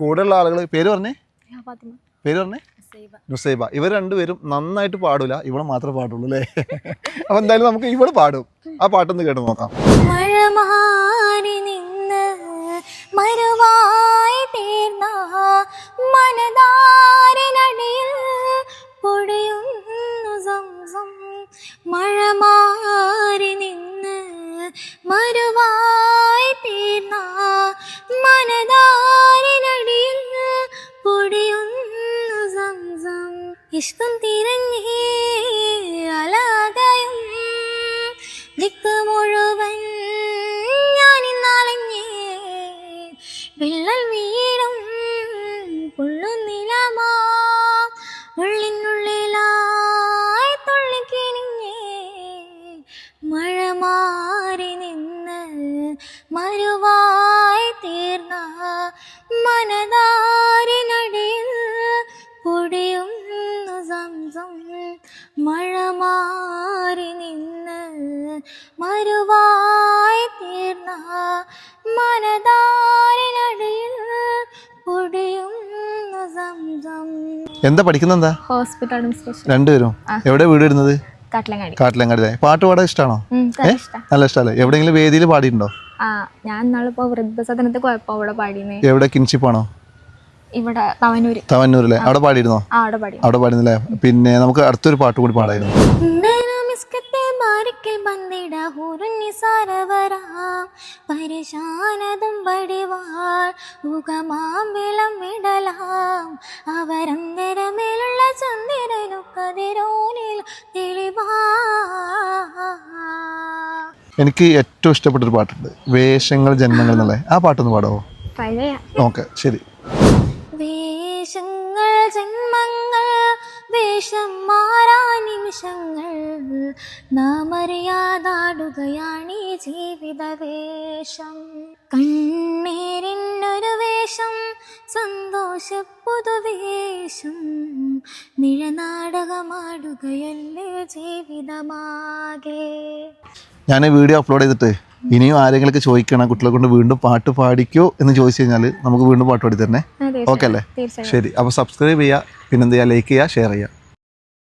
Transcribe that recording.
കൂടെയുള്ള ആളുകൾ പേര് പറഞ്ഞേ? പേര് പറഞ്ഞേ? സൈബ നുസൈബ ഇവർ രണ്ടുപേരും നന്നായിട്ട് പാടൂല. ഇവൾ മാത്രമേ പാടുള്ളൂ അല്ലേ? അപ്പൊ എന്തായാലും നമുക്ക് ഇവൾ പാടും. ആ പാട്ടൊന്ന് കേട്ട് നോക്കാം. ഇഷ്ടം തിരഞ്ഞേ അലാതയും ദിക്ക് മുഴുവൻ ഞാനിന്നാളഞ്ഞേ വിള്ളൽ വീടും പുള്ളുന്നിലമാ ഉള്ളിനുള്ളിലായി തുള്ളിക്കിനിഞ്ഞേ മഴ മാറി നിന്ന് മരുവായി തീർന്ന മഴ മാറി നിന്ന് മരുവായി തീർന്ന മനതാരിനടിയിൽ പൊടിയുന്ന സംസം. എന്താ പഠിക്കുന്ന എന്താ ഹോസ്പിറ്റൽ അഡ്മിനിസ്ട്രേഷൻ. രണ്ടുപേരും. എവിടെ വീട് വരുന്നത്? കാട്ടിലങ്ങാടി. കാട്ടിലങ്ങാടി. പാട്ട് പാടാൻ ഇഷ്ടമാണോ നല്ല ഇഷ്ടമല്ലേ എവിടെയെങ്കിലും വേദിയിൽ പാടിയിട്ടുണ്ടോ? ആ ഞാൻ ഇന്നാളിപ്പോ വൃദ്ധസദനത്തിൽ പോയപ്പോ അവിടെ പാടിയുന്നേ എവിടെ? കിൻഷിപ്പാണോ? ഇവിടെ തവനൂര് തവന്നൂരിലെ. അവിടെ പാടിയിരുന്നോ? ആ അവിടെ പാടി. അവിടെ പാടുന്നില്ലേ പിന്നെ നമുക്ക് അടുത്തൊരു പാട്ട് കൂടി പാടായിരുന്നു. മിസ്കത്തെ ബാരിക്കൽ ബന്ദിട ഹുറുന്നി സാരവരാം. പരിശാനതും പടിവാൾ മുഖമാം വിളം വിടലാം. അവരന്തരമേലുള്ള ചന്ദ്രനു കതിരോനിൽ തെളിവാ. എനിക്ക് ഏറ്റവും ഇഷ്ടപ്പെട്ടൊരു പാട്ടുണ്ട്. വേഷങ്ങൾ ജന്മങ്ങൾ എന്നുള്ളത് ആ പാട്ടൊന്ന് പാടാവോ? ഓക്കെ ശരി. ജന്മങ്ങൾ വേഷം മാറാ നിമിഷങ്ങൾ. നാം അറിയാതാടുകയാണ് ജീവിത വേഷം സന്തോഷ പുതുവേഷം നിഴനാടകമാടുകയല്ലേ ജീവിതമാകെ? ഞാൻ വീഡിയോ അപ്ലോഡ് ചെയ്തിട്ട് ഇനിയും ആരെങ്കിലും ചോദിക്കണം കുട്ടികളെ കൊണ്ട് വീണ്ടും പാട്ട് പാടിക്കോ എന്ന് ചോദിച്ചു കഴിഞ്ഞാൽ നമുക്ക് വീണ്ടും പാട്ട് പാടി തരണേ. ഓക്കെ അല്ലേ? ശരി. അപ്പോൾ സബ്സ്ക്രൈബ് ചെയ്യുക പിന്നെന്ത് ചെയ്യുക? ലൈക്ക് ചെയ്യുക ഷെയർ ചെയ്യുക.